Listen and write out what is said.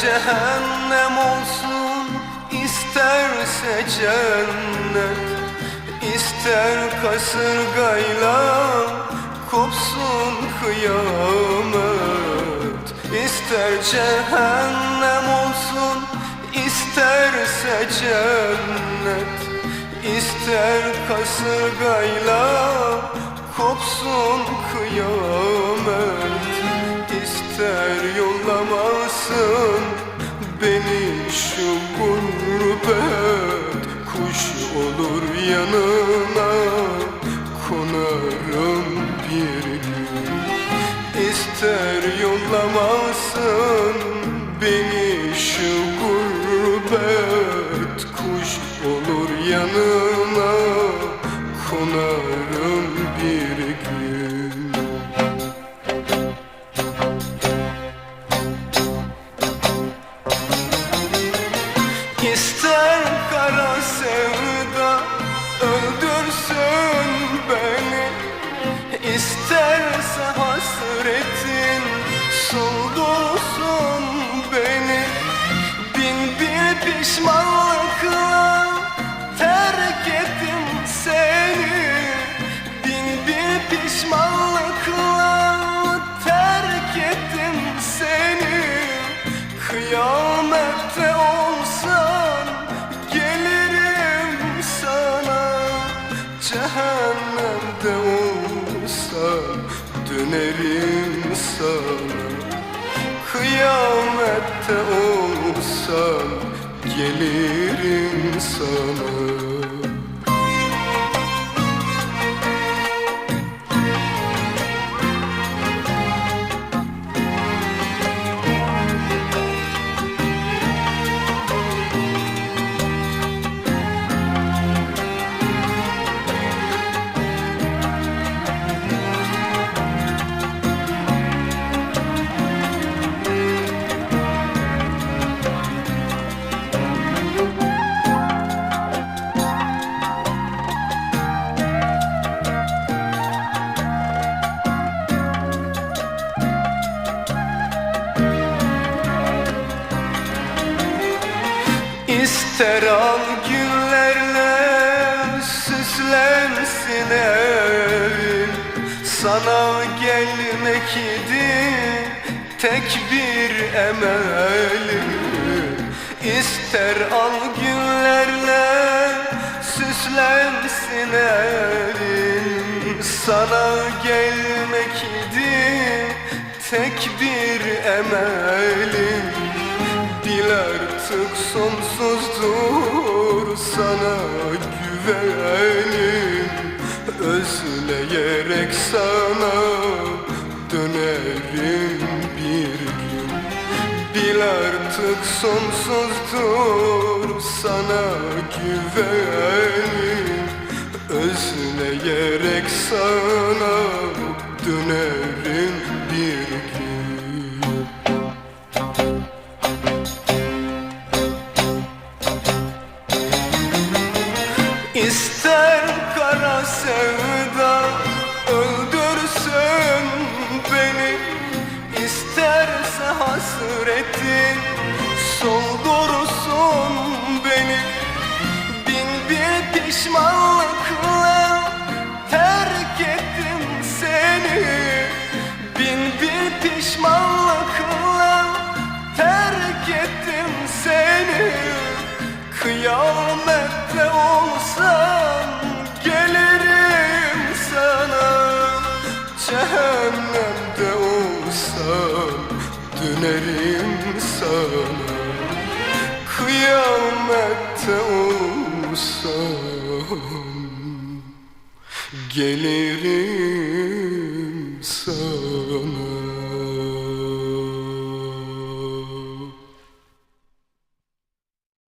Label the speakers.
Speaker 1: cehennem olsun isterse cennet. İster kasırgayla kopsun kıyamet. İster cehennem olsun isterse cennet. İster kasırgayla kopsun kıyamet beni şu gurbet. Kuş olur yanına konarım bir gün İster yollamasın beni şu gurbet İsterse hasretin soldursun beni. Bin bir pişmanlıkla terk ettim seni. Bin bir pişmanlıkla terk ettim seni. Kıyamette olsan gelirim sana. Cehennemde dönerim sana. Kıyamette olsan gelirim sana İster al günlerle süslensin evin Sana gelmek idi tek bir emelim İster al günlerle süslensin evin Sana gelmek idi tek bir emelim artık sonsuzdur sana güvenim. Özleyerek sana dönerim bir gün. Dil artık sonsuzdur sana güvenim. Özleyerek sana dönerim bir gün İster kara sevda öldürsün beni İsterse hasretin soldursun beni. Bin bir pişmanlıkla terk ettim seni. Bin bir pişmanlıkla terk ettim seni. Kıyamette olsam dönerim sana Kıyamette olsam gelirim sana